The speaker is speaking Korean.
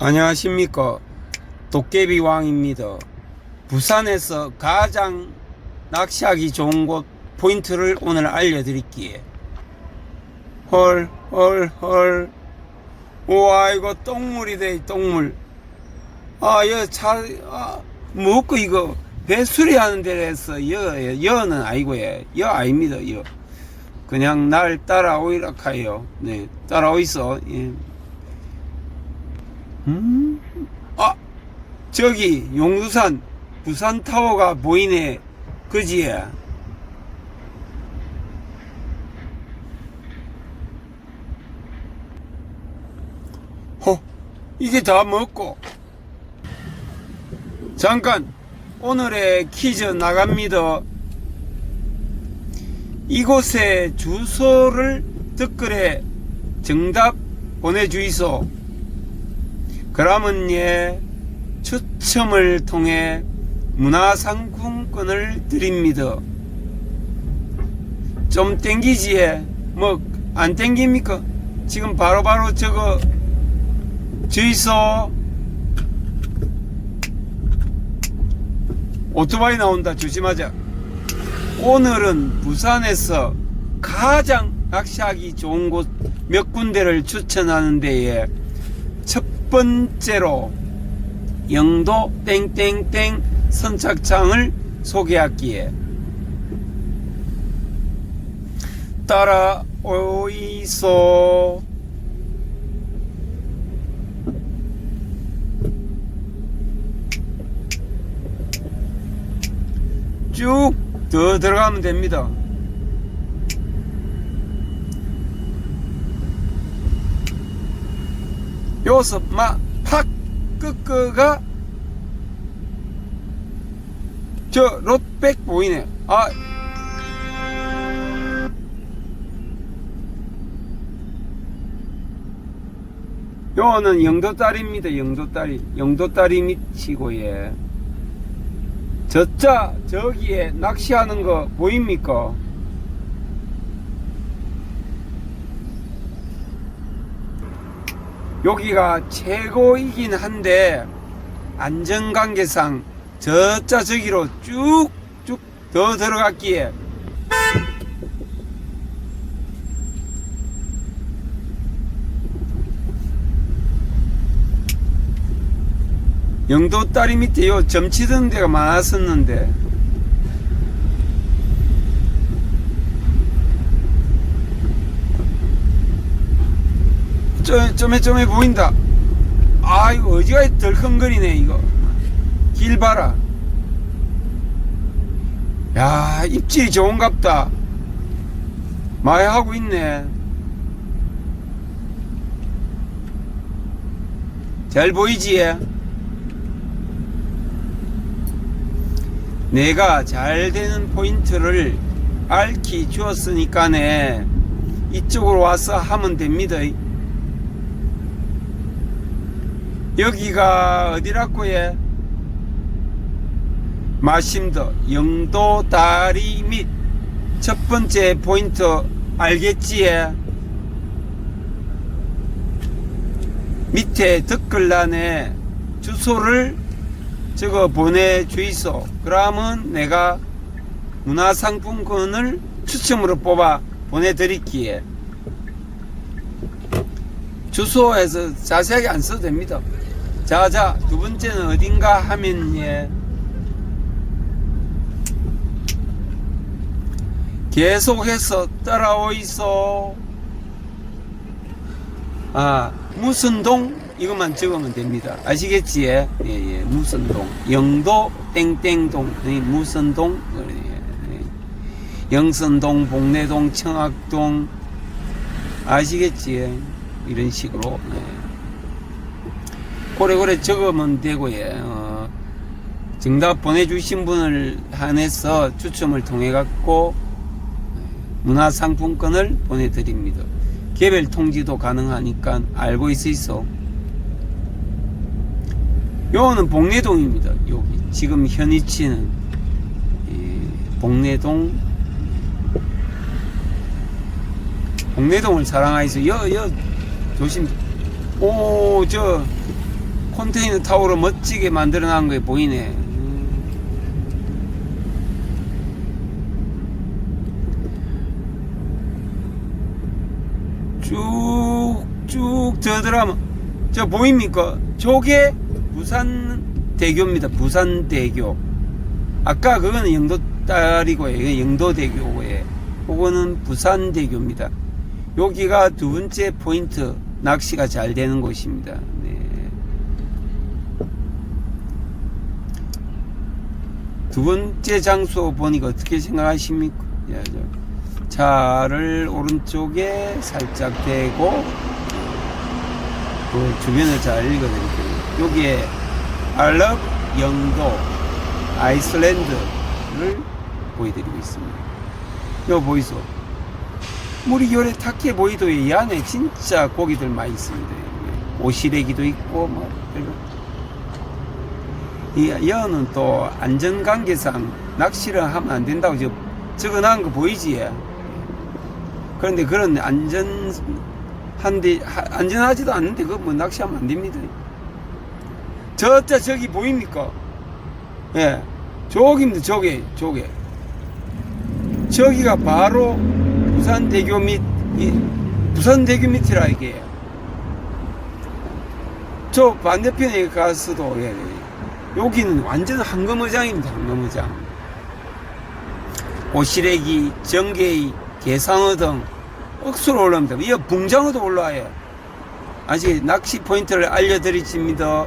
안녕하십니까. 도깨비 왕입니다. 부산에서 가장 낚시하기 좋은 곳 포인트를 오늘 알려드릴기에 헐 헐 헐. 우와 이거 똥물이돼 이 똥물. 아 이거 차 아, 먹고 이거 배 수리 하는 데에서 여, 여는 아니고 예. 여 아닙니다 여. 그냥 날 따라오이라 카요. 네 따라오이소. 예. 음? 아, 저기 용두산 부산 타워가 보이네. 그지에? 허, 이게 다 먹고. 잠깐, 오늘의 퀴즈 나갑니다. 이곳의 주소를 댓글에 정답 보내주이소. 그러면 예 추첨을 통해 문화상품권을 드립니다. 좀 땡기지에 뭐 안 땡깁니까? 지금 바로 바로 저거 주의소 오토바이 나온다 조심하자. 오늘은 부산에서 가장 낚시하기 좋은 곳 몇 군데를 추천하는 데에 첫 번째로 영도 땡땡땡 선착장을 소개하기에 따라오이소 쭉 더 들어가면 됩니다. 요서 막팍 끄끄가 저 롯백 보이네. 아 요는 영도딸입니다. 영도딸이 영도딸이 미치고 예. 저자 저기에 낚시하는 거 보입니까? 여기가 최고이긴 한데 안전관계상 저자 저기로 쭉쭉 더 들어갔기에. 영도 다리 밑에 요 점치던 데가 많았었는데 좀, 좀에 좀에 보인다. 아, 이거 어지가 덜컹거리네, 이거. 길 봐라. 야, 입질이 좋은갑다. 많이 하고 있네. 잘 보이지? 내가 잘 되는 포인트를 알키 주었으니까네. 이쪽으로 와서 하면 됩니다. 여기가 어디라고 해? 마심더 영도 다리 밑첫 번째 포인트 알겠지? 밑에 댓글란에 주소를 적어 보내주이소. 그러면 내가 문화상품권을 추첨으로 뽑아 보내드릴기에 주소에서 자세하게 안 써도 됩니다. 자, 자, 두 번째는 어딘가 하면, 예. 계속해서 따라오이소. 아, 무슨 동? 이것만 적으면 됩니다. 아시겠지? 예, 예, 예. 무슨 동. 영도, 땡땡동. 네, 무슨 동? 예, 예. 영선동, 복내동, 청학동. 아시겠지? 예. 이런 식으로. 네. 고래고래 적으면 되고요. 어, 정답 보내주신 분을 한해서 추첨을 통해 갖고 문화상품권을 보내드립니다. 개별 통지도 가능하니까 알고 있으시소. 요거는 복내동입니다. 여기 지금 현 위치는 이 복내동 복내동을 사랑하이소. 여, 여 조심. 오, 저 컨테이너 타워로 멋지게 만들어 놓은 게 보이네. 음. 쭉쭉 더들어가면 저 보입니까? 저게 부산 대교입니다. 부산 대교. 아까 그거는 영도 딸이고요. 이거 영도 대교고요. 그거는 부산 대교입니다. 여기가 두 번째 포인트 낚시가 잘 되는 곳입니다. 네. 두 번째 장소 보니까 어떻게 생각하십니까? 야, 저 차를 오른쪽에 살짝 대고 그 주변을 잘 읽어드릴게요. 여기에 알럽 영도 아이슬란드를 보여드리고 있습니다. 요 보이소. 물이 요래 탁해 보이도 이 안에 진짜 고기들 많이 있습니다. 여기. 오시래기도 있고 뭐 별거. 이 여는 또 안전관계상 낚시를 하면 안 된다고 저 적어놓은 거 보이지? 그런데 그런 안전 한데 하- 안전하지도 않는데 그거 뭐 낚시하면 안 됩니다. 저자 저기 보입니까? 예, 저기입니다. 저기 저기 저기가 바로 부산대교 밑 이, 부산대교 밑이라 이게 저 반대편에 가서도 예, 예. 여기는 완전 황금어장입니다. 황금어장 오시래기, 정계이, 개상어 등 억수로 올라옵니다. 이 붕장어도 올라와요. 아직 낚시 포인트를 알려드리십니다.